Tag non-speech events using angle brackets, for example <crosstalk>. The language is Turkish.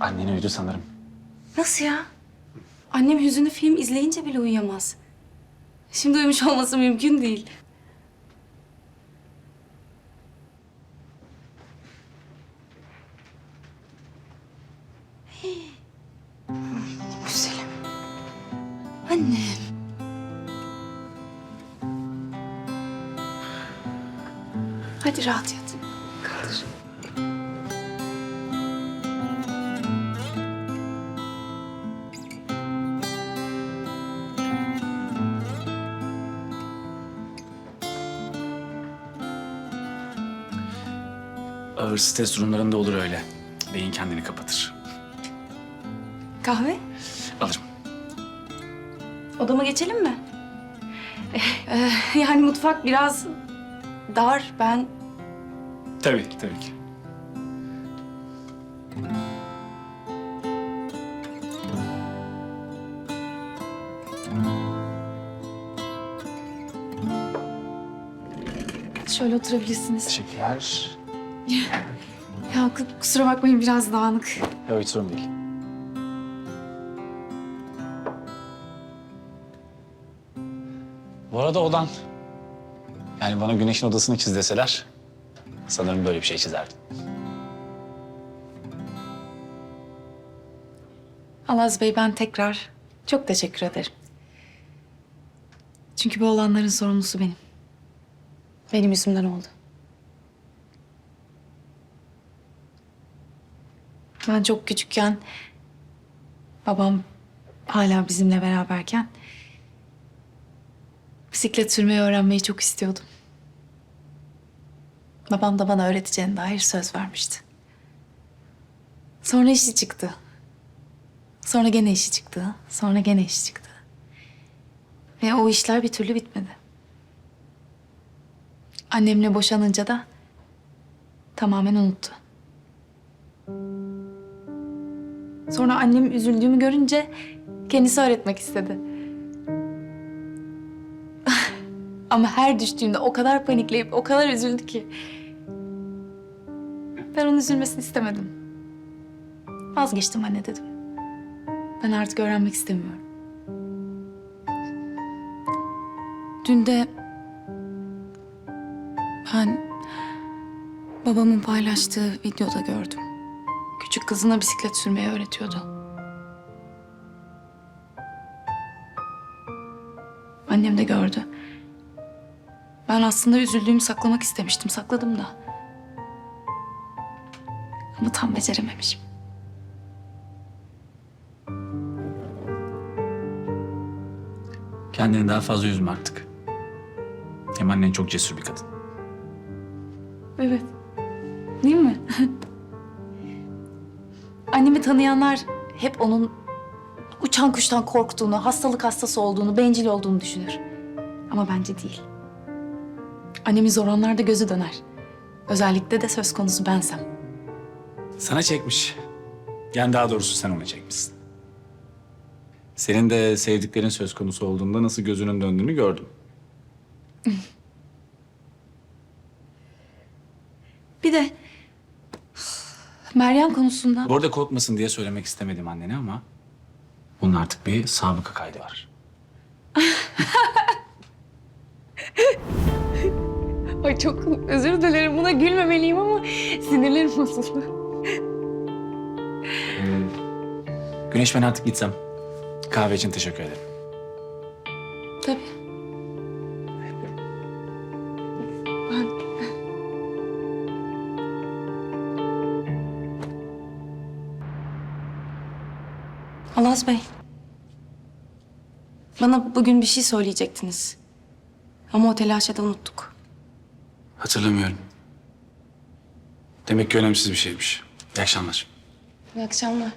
Annen uyudu sanırım. Nasıl ya? Annem hüzünlü film izleyince bile uyuyamaz. Şimdi uyumuş olması mümkün değil. <gasps> Güzelim. Annem. Hadi rahat yat. Ağır stres durumlarında olur öyle. Beyin kendini kapatır. Kahve? Alırım. Odama geçelim mi? Eh, yani mutfak biraz dar. Ben Tabii tabii ki. şöyle oturabilirsiniz. Teşekkürler. Ya ku- kusura bakmayın biraz dağınık. Yok hiç sorun değil. Bu arada odan. Yani bana Güneş'in odasını çiz deseler... ...sanırım böyle bir şey çizerdim. Alaz Bey ben tekrar çok teşekkür ederim. Çünkü bu olanların sorumlusu benim. Benim yüzümden oldu. Ben çok küçükken babam hala bizimle beraberken bisiklet sürmeyi öğrenmeyi çok istiyordum. Babam da bana öğreteceğine dair söz vermişti. Sonra işi çıktı. Sonra gene işi çıktı. Sonra gene işi çıktı. Ve o işler bir türlü bitmedi. Annemle boşanınca da tamamen unuttu. Sonra annem üzüldüğümü görünce kendisi öğretmek istedi. <laughs> Ama her düştüğünde o kadar panikleyip o kadar üzüldü ki. Ben onun üzülmesini istemedim. Vazgeçtim anne dedim. Ben artık öğrenmek istemiyorum. Dün de ben babamın paylaştığı videoda gördüm. Küçük kızına bisiklet sürmeyi öğretiyordu. Annem de gördü. Ben aslında üzüldüğümü saklamak istemiştim, sakladım da. Ama tam becerememişim. Kendini daha fazla üzme artık. Hem annen çok cesur bir kadın. Evet. Değil mi? Annemi tanıyanlar hep onun uçan kuştan korktuğunu, hastalık hastası olduğunu, bencil olduğunu düşünür. Ama bence değil. Annemi zor anlarda gözü döner. Özellikle de söz konusu bensem. Sana çekmiş. Yani daha doğrusu sen ona çekmişsin. Senin de sevdiklerin söz konusu olduğunda nasıl gözünün döndüğünü gördüm. Bir de Meryem konusunda Bu arada korkmasın diye söylemek istemedim annene ama... ...bunun artık bir sabıka kaydı var. <laughs> Ay çok özür dilerim buna gülmemeliyim ama sinirlerim bozuldu. Güneş ben artık gitsem. Kahve için teşekkür ederim. Tabii. Alaz Bey. Bana bugün bir şey söyleyecektiniz. Ama o telaşede unuttuk. Hatırlamıyorum. Demek ki önemsiz bir şeymiş. İyi akşamlar. İyi akşamlar.